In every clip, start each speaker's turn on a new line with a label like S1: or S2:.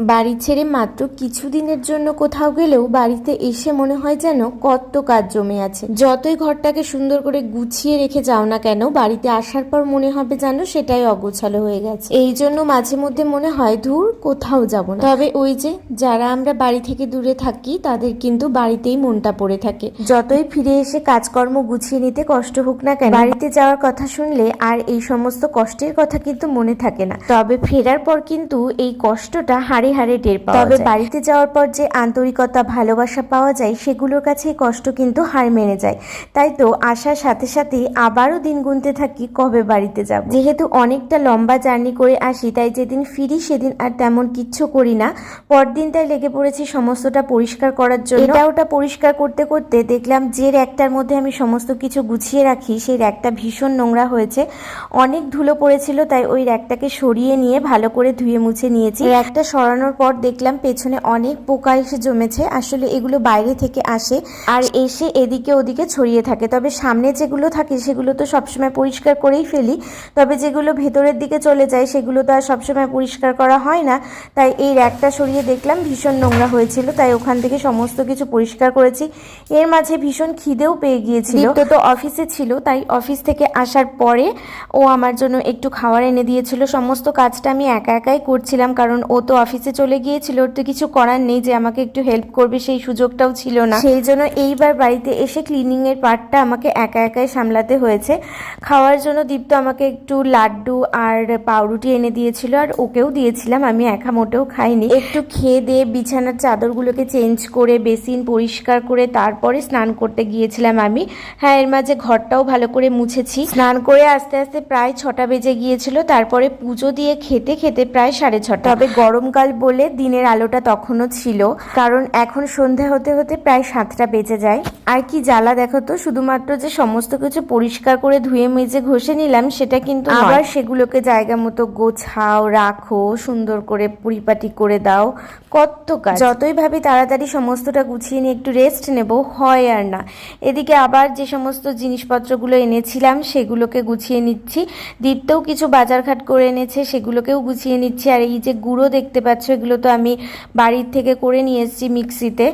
S1: বাড়ি ছেড়ে মাত্র কিছুদিনের জন্য কোথাও গেলেও বাড়িতে এসে মনে হয় যেন কত কাজ জমে আছে। যতই ঘরটাকে সুন্দর করে গুছিয়ে রেখে যাও না কেন, বাড়িতে আসার পর মনে হবে যেন সেটাই অগোছালো হয়ে গেছে। এই জন্য মাঝে মধ্যে মনে হয়, ধুর, কোথাও যাব না। তবে ওই যে যারা আমরা বাড়ি থেকে দূরে থাকি, তাদের কিন্তু বাড়িতেই মনটা পড়ে থাকে। যতই ফিরে এসে কাজকর্ম গুছিয়ে নিতে কষ্ট হোক না কেন, বাড়িতে যাওয়ার কথা শুনলে আর এই সমস্ত কষ্টের কথা কিন্তু মনে থাকে না। তবে ফেরার পর কিন্তু এই কষ্টটা হাড়ে হাড়ে টের পাওয়া তবে বাড়িতে যাওয়ার পর যে আন্তরিকতা ভালোবাসা পাওয়া যায় সেগুলোর কাছে কষ্ট কিন্তু হার মেনে যায়। তাই তো আসার সাথে সাথেই আবারও দিন গুনতে থাকি কবে বাড়িতে যাব। যেহেতু অনেকটা লম্বা জার্নি করে আসি তাই যেদিন ফিরি সেদিন আর তেমন কিচ্ছু করি না। পরদিন তাই লেগে পড়েছি সমস্তটা পরিষ্কার করার জন্য। এটা ওটা পরিষ্কার করতে করতে দেখলাম যে র্যাকটার মধ্যে আমি সমস্ত কিছু গুছিয়ে রাখি সেই র্যাকটা ভীষণ নোংরা হয়েছে। অনেক ধুলো পড়েছিল তাই ওই র্যাকটাকে সরিয়ে নিয়ে ভালো করে ধুয়ে মুছে নিয়েছি। র্যাকটা সরানোর পর দেখলাম পেছনে অনেক পোকা এসে জমেছে। আসলে এগুলো বাইরে থেকে আসে আর এসে এদিকে ওদিকে ছড়িয়ে থাকে। তবে সামনে যেগুলো থাকে সেগুলো তো সবসময় পরিষ্কার করেই ফেলি। তবে যেগুলো ভেতরের দিকে চলে যায় সেগুলো তো আর সবসময় পরিষ্কার করা হয় না। তাই এই র্যাকটা সরিয়ে দেখলাম ভীষণ নোংরা হয়েছিল। তাই ওখান থেকে সমস্ত কিছু পরিষ্কার করেছি। এর মাঝে ভীষণ খিদেও পেয়ে গিয়েছিল। দীপ্ত তো অফিসে ছিল। তাই অফিস থেকে আসার পরে ও আমার জন্য একটু খাওয়ার এনে দিয়েছিল। সমস্ত কাজটা আমি একা একাই করছিলাম কারণ ও তো অফিসে চলে গিয়েছিল ওর তো কিছু করার নেই যে আমাকে একটু হেল্প করবে সেই সুযোগটাও ছিল না। সেই জন্য এইবার বাড়িতে এসে ক্লিনিং এর পার্টটা আমাকে একা একাই সামলাতে হয়েছে। খাওয়ার জন্য দীপ্ত আমাকে একটু লাড্ডু আর পাউরুটি এনে দিয়েছিল আর ওকেও দিয়েছিলাম আমি একা মোটেও খাইনি। একটু খেয়ে দিয়ে বিছানার চাদরগুলোকে চেঞ্জ করে বেসিন পরিষ্কার করে তারপরে স্নান করতে গিয়েছিলাম আমি। হ্যাঁ এর মাঝে ঘরটাও ভালো করে মুছেছি। স্নান করে আস্তে আস্তে প্রায় ছটা বেজে গিয়েছিল তারপরে পুজো দিয়ে খেতে খেতে প্রায় সাড়ে ছটা। তবে গরমকাল বলে দিনের আলোটা তখনও ছিল কারণ এখন সন্ধে হতে হতে প্রায় সাতটা বেজে যায়। আর কি জ্বালা দেখো তো শুধুমাত্র যে সমস্ত কিছু পরিষ্কার করে ধুয়ে মেজে ঘষে নিলাম সেটা কিন্তু আবার সেগুলোকে জায়গা মতো গোছাও রাখো সুন্দর করে পরিপাটি করে দাও। কত কাজ। যতই ভাবি তাড়াতাড়ি সমস্তটা গুছিয়ে নিয়ে একটু রেস্ট নেব হয় আর না। এদিকে আবার যে সমস্ত জিনিসপত্রগুলো এনেছিলাম সেগুলোকে গুছিয়ে নিচ্ছি। দীপ্তও কিছু বাজারঘাট করে এনেছে সেগুলোকেও গুছিয়ে নিচ্ছি। আর এই যে গুঁড়ো দেখতে পাচ্ছ এগুলো তো আমি বাড়ির থেকে করে নিয়ে এসেছি মিক্সিতে।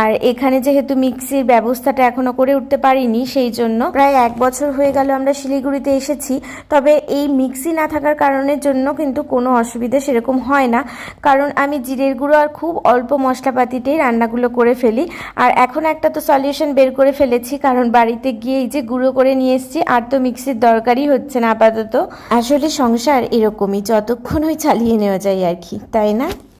S1: আর এখানে যেহেতু মিক্সির ব্যবস্থাটা এখনও করে উঠতে পারিনি, সেই জন্য প্রায় এক বছর হয়ে গেল আমরা শিলিগুড়িতে এসেছি। তবে এই মিক্সি না থাকার কারণের জন্য কিন্তু কোনো অসুবিধা সেরকম হয় না। কারণ আমি জিরের গুঁড়ো আর খুব অল্প মশলাপাতিতেই রান্নাগুলো করে ফেলি। আর এখন একটা তো সলিউশন বের করে ফেলেছি, কারণ বাড়িতে গিয়ে এই যে গুঁড়ো করে নিয়ে এসেছি, আর তো মিক্সির দরকারই হচ্ছে না আপাতত। আসলে সংসার এরকমই, যতক্ষণ ওই চালিয়ে নেওয়া যায় আর কি, তাই না?